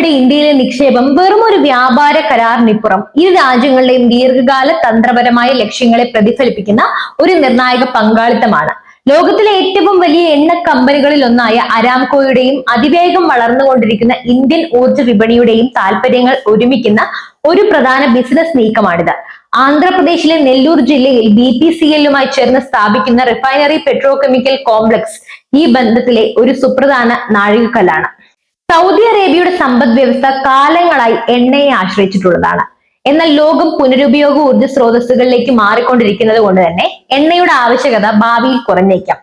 അരാംകോയുടെ ഇന്ത്യയിലെ നിക്ഷേപം വെറും ഒരു വ്യാപാര കരാറിനിപ്പുറം ഇരു രാജ്യങ്ങളുടെയും ദീർഘകാല തന്ത്രപരമായ ലക്ഷ്യങ്ങളെ പ്രതിഫലിപ്പിക്കുന്ന ഒരു നിർണായക പങ്കാളിത്തമാണ്. ലോകത്തിലെ ഏറ്റവും വലിയ എണ്ണ കമ്പനികളിൽ ഒന്നായ അരാംകോയുടെയും അതിവേഗം വളർന്നുകൊണ്ടിരിക്കുന്ന ഇന്ത്യൻ ഊർജ വിപണിയുടെയും താല്പര്യങ്ങൾ ഒരുമിക്കുന്ന ഒരു പ്രധാന ബിസിനസ് നീക്കമാണിത്. ആന്ധ്രാപ്രദേശിലെ നെല്ലൂർ ജില്ലയിൽ ബി പി സി എല്ലുമായി ചേർന്ന് സ്ഥാപിക്കുന്ന റിഫൈനറി പെട്രോ കെമിക്കൽ കോംപ്ലക്സ് ഈ ബന്ധത്തിലെ ഒരു സുപ്രധാന നാഴികക്കല്ലാണ്. സൗദി അറേബ്യയുടെ സമ്പദ് വ്യവസ്ഥ കാലങ്ങളായി എണ്ണയെ ആശ്രയിച്ചിട്ടുള്ളതാണ്. എന്നാൽ ലോകം പുനരുപയോഗ ഊർജ സ്രോതസ്സുകളിലേക്ക് മാറിക്കൊണ്ടിരിക്കുന്നത് കൊണ്ട് തന്നെ എണ്ണയുടെ ആവശ്യകത ഭാവിയിൽ കുറഞ്ഞേക്കാം.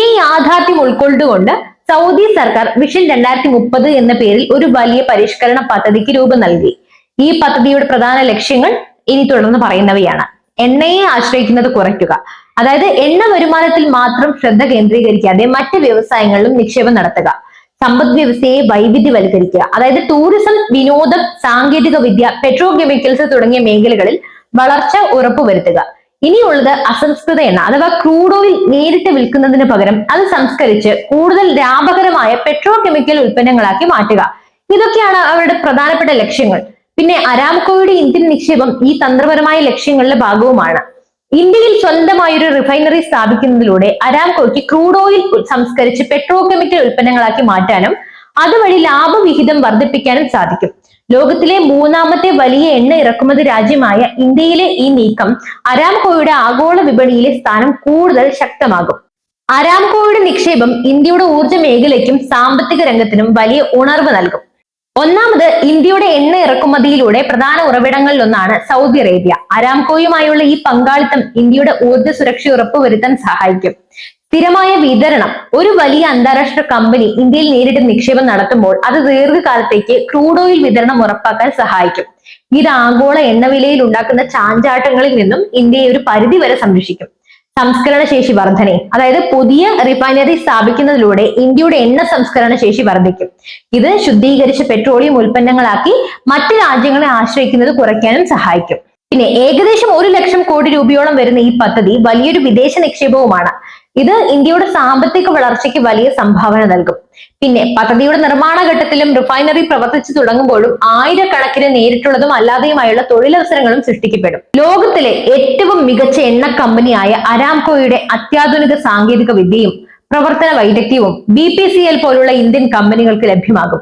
ഈ യാഥാർത്ഥ്യം ഉൾക്കൊണ്ടുകൊണ്ട് സൗദി സർക്കാർ വിഷൻ രണ്ടായിരത്തി മുപ്പത് എന്ന പേരിൽ ഒരു വലിയ പരിഷ്കരണ പദ്ധതിക്ക് രൂപം നൽകി. ഈ പദ്ധതിയുടെ പ്രധാന ലക്ഷ്യങ്ങൾ ഇനി തുടർന്ന് പറയുന്നവയാണ്. എണ്ണയെ ആശ്രയിക്കുന്നത് കുറയ്ക്കുക. അതായത് എണ്ണ വരുമാനത്തിൽ മാത്രം ശ്രദ്ധ കേന്ദ്രീകരിക്കാതെ മറ്റ് വ്യവസായങ്ങളിലും നിക്ഷേപം നടത്തുക. സമ്പദ് വ്യവസ്ഥയെ വൈവിധ്യവൽക്കരിക്കുക. അതായത് ടൂറിസം വിനോദം സാങ്കേതിക വിദ്യ പെട്രോ കെമിക്കൽസ് തുടങ്ങിയ മേഖലകളിൽ വളർച്ച ഉറപ്പുവരുത്തുക. ഇനിയുള്ളത് അസംസ്കൃത എണ്ണ അഥവാ ക്രൂഡ് ഓയിൽ നേരിട്ട് വിൽക്കുന്നതിന് പകരം അത് സംസ്കരിച്ച് കൂടുതൽ ലാഭകരമായ പെട്രോ കെമിക്കൽ ഉൽപ്പന്നങ്ങളാക്കി മാറ്റുക. ഇതൊക്കെയാണ് അവരുടെ പ്രധാനപ്പെട്ട ലക്ഷ്യങ്ങൾ. പിന്നെ അരാംകോയുടെ ഇന്ത്യൻ നിക്ഷേപം ഈ തന്ത്രപരമായ ലക്ഷ്യങ്ങളുടെ ഭാഗവുമാണ്. ഇന്ത്യയിൽ സ്വന്തമായി ഒരു റിഫൈനറി സ്ഥാപിക്കുന്നതിലൂടെ അരാംകോയ്ക്ക് ക്രൂഡ് ഓയിൽ സംസ്കരിച്ച് പെട്രോ കെമിക്കൽ ഉൽപ്പന്നങ്ങളാക്കി മാറ്റാനും അതുവഴി ലാഭവിഹിതം വർദ്ധിപ്പിക്കാനും സാധിക്കും. ലോകത്തിലെ മൂന്നാമത്തെ വലിയ എണ്ണ ഇറക്കുമതി രാജ്യമായ ഇന്ത്യയിലെ ഈ നീക്കം അരാംകോയുടെ ആഗോള വിപണിയിലെ സ്ഥാനം കൂടുതൽ ശക്തമാകും. അരാംകോയുടെ നിക്ഷേപം ഇന്ത്യയുടെ ഊർജ മേഖലയ്ക്കും സാമ്പത്തിക രംഗത്തിനും വലിയ ഉണർവ് നൽകും. ഒന്നാമത് ഇന്ത്യയുടെ എണ്ണ ഇറക്കുമതിയിലൂടെ പ്രധാന ഉറവിടങ്ങളിൽ ഒന്നാണ് സൗദി അറേബ്യ. അരാംകോയുമായുള്ള ഈ പങ്കാളിത്തം ഇന്ത്യയുടെ ഊർജ സുരക്ഷ ഉറപ്പുവരുത്താൻ സഹായിക്കും. സ്ഥിരമായ വിതരണം ഒരു വലിയ അന്താരാഷ്ട്ര കമ്പനി ഇന്ത്യയിൽ നേരിട്ട് നിക്ഷേപം നടത്തുമ്പോൾ അത് ദീർഘകാലത്തേക്ക് ക്രൂഡ് ഓയിൽ വിതരണം ഉറപ്പാക്കാൻ സഹായിക്കും. ഇത് ആഗോള എണ്ണവിലയിൽ ഉണ്ടാക്കുന്ന ചാഞ്ചാട്ടങ്ങളിൽ നിന്നും ഇന്ത്യയെ ഒരു പരിധി വരെ സംരക്ഷിക്കും. സംസ്കരണ ശേഷി വർധനയും. അതായത് പുതിയ റിഫൈനറി സ്ഥാപിക്കുന്നതിലൂടെ ഇന്ത്യയുടെ എണ്ണ സംസ്കരണ ശേഷി വർദ്ധിക്കും ഇത് ശുദ്ധീകരിച്ച പെട്രോളിയം ഉൽപ്പന്നങ്ങളാക്കി മറ്റു രാജ്യങ്ങളെ ആശ്രയിക്കുന്നത് കുറയ്ക്കാനും സഹായിക്കും. പിന്നെ ഏകദേശം ഒരു ലക്ഷം കോടി രൂപയോളം വരുന്ന ഈ പദ്ധതി വലിയൊരു വിദേശ നിക്ഷേപവുമാണ്. ഇത് ഇന്ത്യയുടെ സാമ്പത്തിക വളർച്ചയ്ക്ക് വലിയ സംഭാവന നൽകും. പിന്നെ പദ്ധതിയുടെ നിർമ്മാണ ഘട്ടത്തിലും റിഫൈനറി പ്രവർത്തിച്ചു തുടങ്ങുമ്പോഴും ആയിരക്കണക്കിന് നേരിട്ടുള്ളതും അല്ലാതെയുമായുള്ള തൊഴിലവസരങ്ങളും സൃഷ്ടിക്കപ്പെടും. ലോകത്തിലെ ഏറ്റവും മികച്ച എണ്ണ കമ്പനിയായ അരാംകോയുടെ അത്യാധുനിക സാങ്കേതിക വിദ്യയും പ്രവർത്തന വൈദഗ്ധ്യവും ബി പി സി എൽ പോലുള്ള ഇന്ത്യൻ കമ്പനികൾക്ക് ലഭ്യമാകും.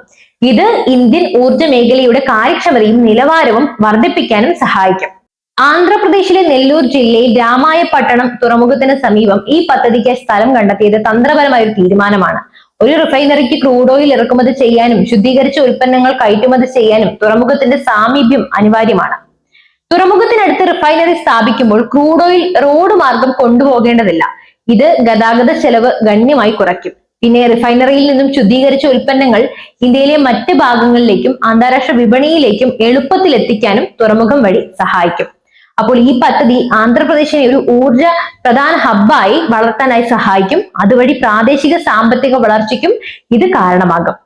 ഇത് ഇന്ത്യൻ ഊർജ മേഖലയുടെ കാര്യക്ഷമതയും നിലവാരവും വർദ്ധിപ്പിക്കാനും സഹായിക്കും. ആന്ധ്രാപ്രദേശിലെ നെല്ലൂർ ജില്ലയിൽ രാമായപട്ടണം തുറമുഖത്തിന് സമീപം ഈ പദ്ധതിക്ക് സ്ഥലം കണ്ടെത്തിയത് തന്ത്രപരമായ ഒരു തീരുമാനമാണ്. ഒരു റിഫൈനറിക്ക് ക്രൂഡ് ഓയിൽ ഇറക്കുമതി ചെയ്യാനും ശുദ്ധീകരിച്ച ഉൽപ്പന്നങ്ങൾ കയറ്റുമതി ചെയ്യാനും തുറമുഖത്തിന്റെ സാമീപ്യം അനിവാര്യമാണ്. തുറമുഖത്തിനടുത്ത് റിഫൈനറി സ്ഥാപിക്കുമ്പോൾ ക്രൂഡ് ഓയിൽ റോഡ് മാർഗം കൊണ്ടുപോകേണ്ടതില്ല. ഇത് ഗതാഗത ചെലവ് ഗണ്യമായി കുറയ്ക്കും. പിന്നെ റിഫൈനറിയിൽ നിന്നും ശുദ്ധീകരിച്ച ഉൽപ്പന്നങ്ങൾ ഇന്ത്യയിലെ മറ്റ് ഭാഗങ്ങളിലേക്കും അന്താരാഷ്ട്ര വിപണിയിലേക്കും എളുപ്പത്തിൽ എത്തിക്കാനും തുറമുഖം വഴി സഹായിക്കും. അപ്പോൾ ഈ പദ്ധതി ആന്ധ്രാപ്രദേശിനെ ഒരു ഊർജ പ്രധാന ഹബ്ബായി വളർത്താനായി സഹായിക്കും. അതുവഴി പ്രാദേശിക സാമ്പത്തിക വളർച്ചയ്ക്കും ഇത് കാരണമാകും.